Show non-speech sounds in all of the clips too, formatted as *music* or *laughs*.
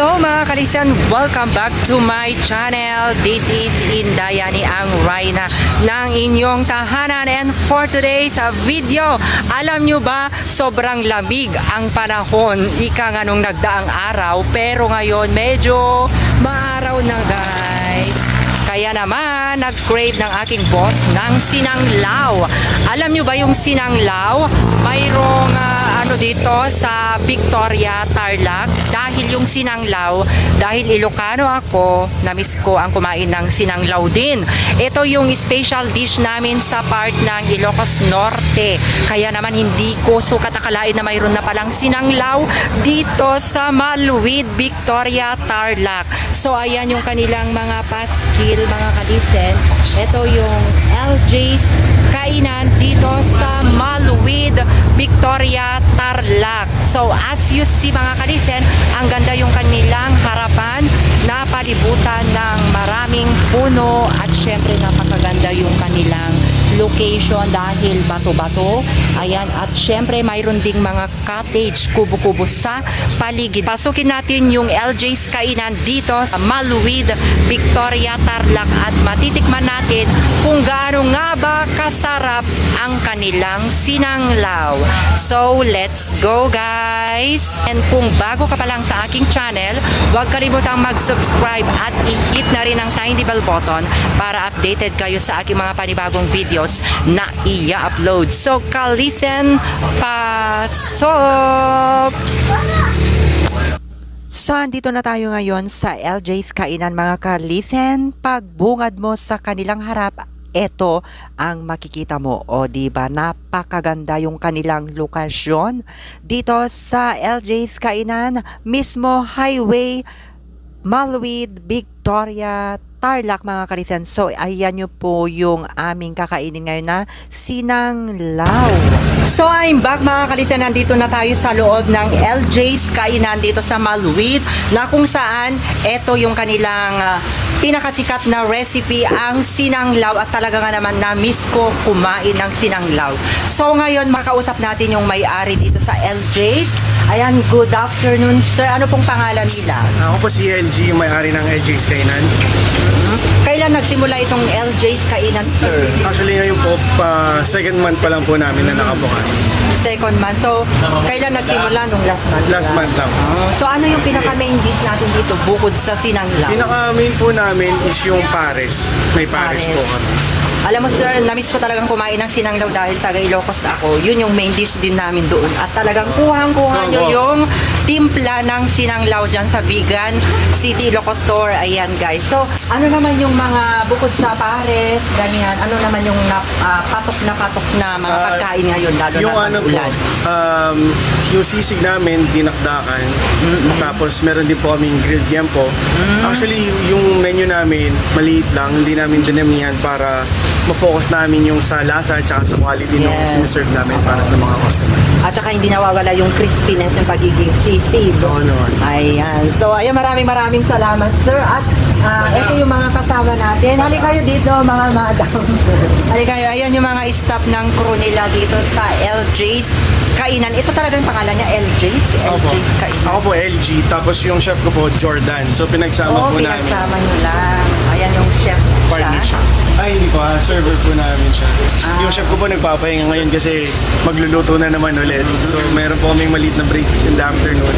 Hello mga kalisan! Welcome back to my channel. This is Indayani ang Rayna ng inyong tahanan and for today's uh, video, alam nyo ba sobrang lamig ang panahon ika nga nung nagdaang araw pero ngayon medyo maaraw na guys. Kaya naman, nag-crave ng aking boss ng sinanglaw. Alam nyo ba yung sinanglaw? Mayroong ah, ano dito sa Victoria, Tarlac. Dahil yung sinanglaw, dahil Ilocano ako, namiss ko ang kumain ng sinanglaw din. Ito yung special dish namin sa part ng Ilocos Norte. Kaya naman hindi ko sukat akalain na mayroon na palang sinanglaw dito sa Maluwid, Victoria, Tarlac. So ayan yung kanilang mga paskil, mga kalisen. Ito yung LJ's kainan dito sa Maluwid, Victoria, Tarlac. So as you see mga kalisen, ang ganda yung kanilang harapan na palibutan ng maraming puno at syempre napakaganda yung kanilang location dahil bato-bato. Ayan, at syempre mayroon ding mga cottage, kubo-kubo sa paligid. Pasukin natin yung LJ's kainan dito sa Maluwid, Victoria, Tarlac at matitikman natin kung gaano nga ba kasarap ang kanilang sinanglaw. So, let's go guys! And kung bago ka pa lang sa aking channel, huwag kalimutang mag-subscribe at i-hit na rin ang tiny bell button para updated kayo sa aking mga panibagong videos na i-upload. So, kalisen, pasok! So, andito na tayo ngayon sa LJ's Kainan mga kalisen. Pagbungad mo sa kanilang harap, ito ang makikita mo. O, di ba napakaganda yung kanilang lokasyon. Dito sa LJ's Kainan, mismo highway, Maluwid, Victoria, Tarlac mga kalisen. So, ayan nyo po yung aming kakainin ngayon na sinanglaw. So, I'm back mga kalisen. Nandito na tayo sa loob ng LJ's Kainan dito sa Maluwid na kung saan ito yung kanilang ah, pinakasikat na recipe ang sinanglaw at talaga nga naman na-miss ko kumain ng sinanglaw. So, ngayon makausap natin yung may-ari dito sa LJ's. Ayan, good afternoon sir. Ano pong pangalan nila? Ako po si LG, yung may-ari ng LG's Kainan. Kailan nagsimula itong LJ's Kainan, sir? Actually, ngayon po, pa second month pa lang po namin na nakabukas. Second month. So, kailan nagsimula? Nung last month? Last ba? month lang. Ah, so, ano yung pinaka-main dish natin dito bukod sa sinanglaw? Pinaka-main po namin is yung pares. May pares, Pares. po kami. Alam mo, sir, namiss ko talagang kumain ng sinanglaw dahil taga Ilocos ako. Yun yung main dish din namin doon. At talagang kuhang-kuha nyo Oo. yung timpla ng sinanglaw dyan sa Vegan City Ilocos Store. Ayan, guys. So, ano naman yung mga bukod sa pares, ganyan, ano naman yung na, ah, patok na patok na mga Ah, pagkain ngayon, lalo Yung na ano po, pag-ulan? um, yung sisig namin, dinakdakan. Tapos meron din po kaming grilled yampo. Mm. Actually, yung menu namin, maliit lang. Hindi namin dinamihan para ma-focus namin yung sa lasa at sa quality ng Yes. siniserve namin para sa mga customer. At saka hindi nawawala yung crispiness yung pagiging sisig. Oo naman. Ayan. So, ayun, maraming maraming salamat, sir. At ah, ito yung mga kasama natin. Hali kayo dito, mga madam. *laughs* Hali kayo. Ayan yung mga staff ng crew nila dito sa LJ's Kainan. Ito talaga yung pangalan niya, LJ's? Opo. LJ's Kainan. Ako po LG, tapos yung chef ko po Jordan. So pinagsama Oo, po namin. pinagsama nyo lang. Ayan yung chef Partner siya. Ay, hindi po. ah, server po namin siya. Yung chef ko po nagpapahinga ngayon kasi magluluto na naman ulit. So, meron po kaming maliit na break in the afternoon.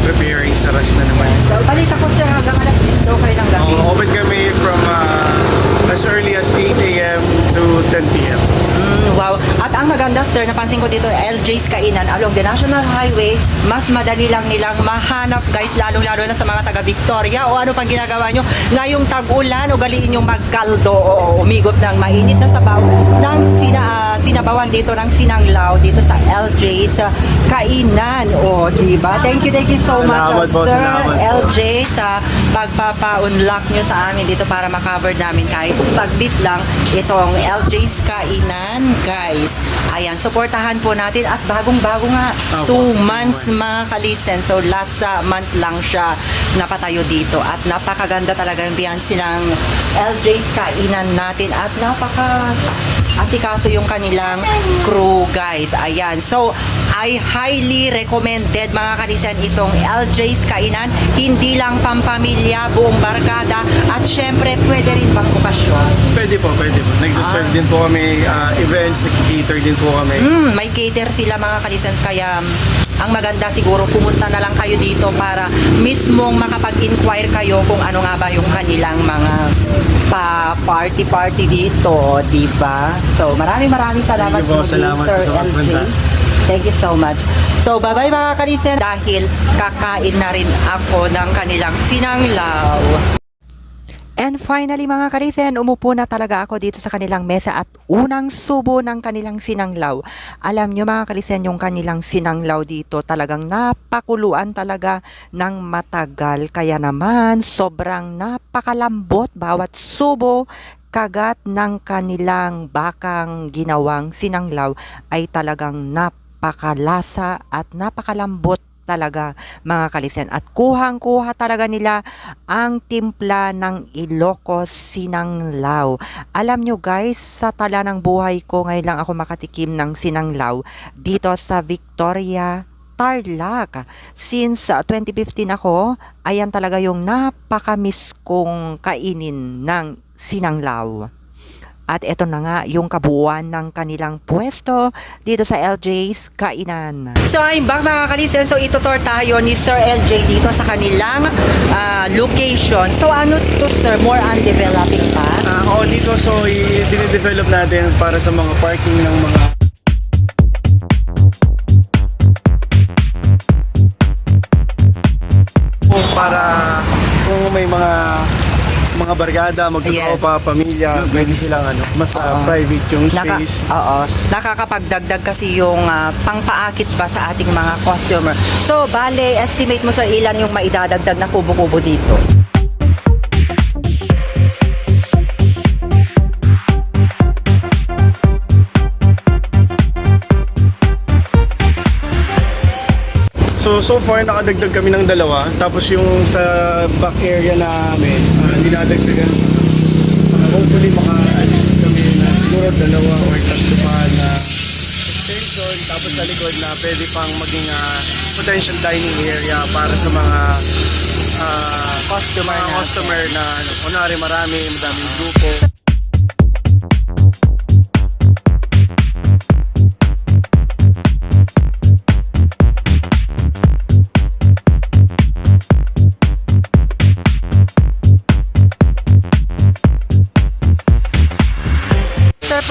Preparing sa rush na naman. So, balita ko, sir, hanggang alas 10 daw kayo ng gabi. Uh, open kami from uh, as early as 8 a.m. to 10 p.m. Mm, wow. At ang maganda, sir, napansin ko dito, LJ's Kainan along the National Highway, mas madali lang nilang mahanap, guys, lalong-lalo na sa mga taga-Victoria o ano pang ginagawa nyo. Ngayong tag-ulan, ugaliin yung magkaldo o umigop ng mainit na sabaw ng sina, sinabawan dito ng sinanglaw dito sa LJ's ah, Kainan. O, diba? Thank you, thank you so much, Salamat ah, po, sir. LJ, sa pagpapa-unlock nyo sa amin dito para makover namin kahit saglit lang itong LJ's Kainan, guys. Ayan, supportahan po natin at bagong-bago nga, Opo, 2 months two mga kalisen. So last uh, month lang siya napatayo dito at napakaganda talaga yung Beyonce ng LJ's Kainan natin at napaka asikaso yung kanilang crew guys. Ayan. So, I highly recommended mga kalisen itong LJ's Kainan. Hindi lang pampamilya, buong barkada at syempre pwede rin bang okasyon. Pwede po, pwede po. Nagsaserve din po kami ah, events, nag-cater din po kami. Hmm, may cater sila mga kalisen kaya mm, ang maganda siguro pumunta na lang kayo dito para mismong makapag-inquire kayo kung ano nga ba yung kanilang mga pa party party dito, di ba? So, maraming maraming salamat po. Salamat Sir. LJ. Thank you so much. So, bye-bye mga kalisen dahil kakain na rin ako ng kanilang sinanglaw. And finally mga karisen, umupo na talaga ako dito sa kanilang mesa at unang subo ng kanilang sinanglaw. Alam nyo mga karisen, yung kanilang sinanglaw dito talagang napakuluan talaga ng matagal. Kaya naman, sobrang napakalambot bawat subo kagat ng kanilang bakang ginawang sinanglaw ay talagang napakalasa at napakalambot talaga mga kalisen at kuhang-kuha talaga nila ang timpla ng Ilocos Sinanglaw. Alam nyo guys, sa tala ng buhay ko ngayon lang ako makatikim ng sinanglaw dito sa Victoria, Tarlac. Since uh, 2015 ako, ayan talaga yung napakamiss kong kainin ng sinanglaw. At ito na nga yung kabuuan ng kanilang pwesto dito sa LJ's Kainan. So I'm back mga kalisen. So itutor tayo ni Sir LJ dito sa kanilang ah, location. So ano to sir? More on developing pa? Ah, oo, dito so i- dinidevelop natin para sa mga parking ng mga para kung may mga mga barkada, magtutropa, pamilya, pwede silang ano, mas Oo. private yung Naka, space. oo. Nakakapagdagdag kasi yung ah, pangpaakit ba sa ating mga customer. So, bale, estimate mo sir ilan yung maidadagdag na kubo-kubo dito? So, so far nakadagdag kami ng dalawa. Tapos yung sa back area namin, uh, dinadagdagan. Uh, hopefully maka ano, kami na siguro dalawa or tatlo pa na extension. Tapos sa likod na pwede pang maging ah, potential dining area para sa mga ah, Customer mga customer na ano, kunwari marami, madaming grupo.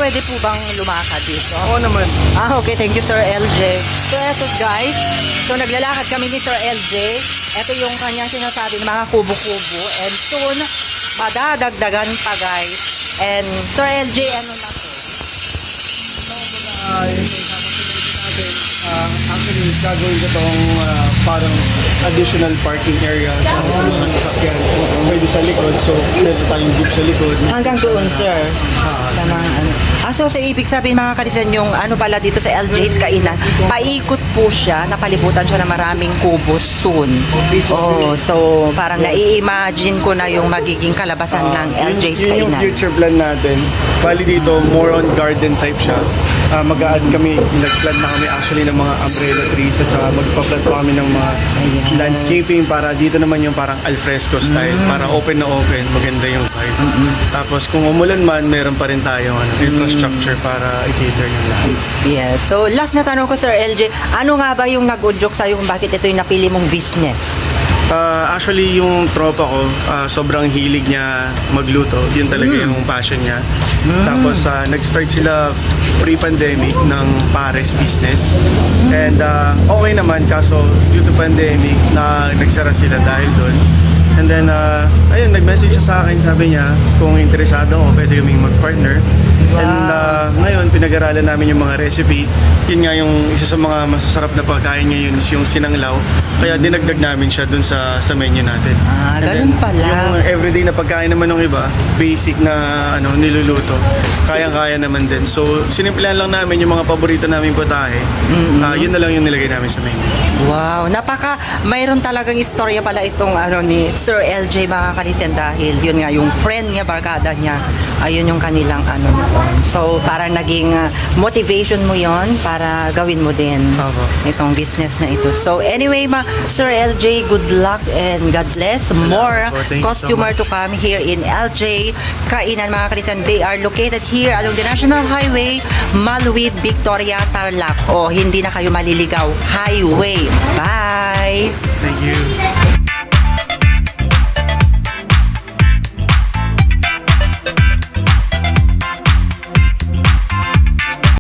Pwede po bang lumakad dito? Oo naman. Ah, okay. Thank you, Sir LJ. So, eto guys. So, naglalakad kami ni Sir LJ. Ito yung kanyang sinasabi ng mga kubo-kubo. And soon, madadagdagan pa, guys. And, Sir LJ, ano na to? Ah, yun yung. Ah, actually, gagawin ko itong ah, parang additional parking area para sa mga sasakyan. Pwede sa likod, so meron tayong jeep sa likod. Hanggang doon, sir. Sa mga ano. Ah, so, sa ibig sabihin, mga kalisan, yung ano pala dito sa LJ's Kainan, paikot po siya, napalibutan siya ng maraming kubo soon. Oh, so, parang nai-imagine ko na yung magiging kalabasan ng LJ's Ah, yun yung Kainan. future plan natin. Bali dito, more on garden type siya. Ah, mag-a-add kami, nag-plan na kami actually ng mga umbrella trees at saka magpa-plant pa kami ng mga Ayan. landscaping para dito naman yung parang alfresco style. Mm. Para open na open, maganda yung vibe. Tapos kung umulan man, meron pa rin tayong ano, infrastructure para i-cater yung lahat. Yes. So, last na tanong ko, Sir LJ, ano nga ba yung nag-udyok sa'yo kung bakit ito yung napili mong business? Ah, actually, yung tropa ko, ah, sobrang hilig niya magluto. Yun talaga Mm. yung passion niya. Tapos, ah, nag-start sila pre-pandemic ng Pares business. And ah, okay naman, kaso due to pandemic, na nagsara sila dahil doon. And then, ah, ayun, nag-message siya sa akin, sabi niya, kung interesado ako, pwede kaming mag-partner. And ah, ngayon, pinag-aralan namin yung mga recipe. Yun nga yung isa sa mga masasarap na pagkain ngayon is yung sinanglaw. Kaya dinagdag namin siya dun sa sa menu natin. Ah, And ganun then, pala. Yung everyday na pagkain naman ng iba, basic na ano niluluto. Kayang-kaya naman din. So, sinimplihan lang namin yung mga paborito naming putahe. Ah, yun na lang yung nilagay namin sa menu. Wow, napaka mayroon talagang istorya pala itong ano ni Sir LJ mga kalisen dahil yun nga yung friend niya, barkada niya, ayun yung kanilang ano. So, parang naging uh, motivation mo yon para gawin mo din Opo. itong business na ito. So, anyway, ma Sir LJ, good luck and God bless. More po. Thank you so customer much. to come here in LJ. Kainan mga karisan, they are located here along the National Highway, Maluwid, Victoria, Tarlac. O, hindi na kayo maliligaw. Highway. Bye! Thank you.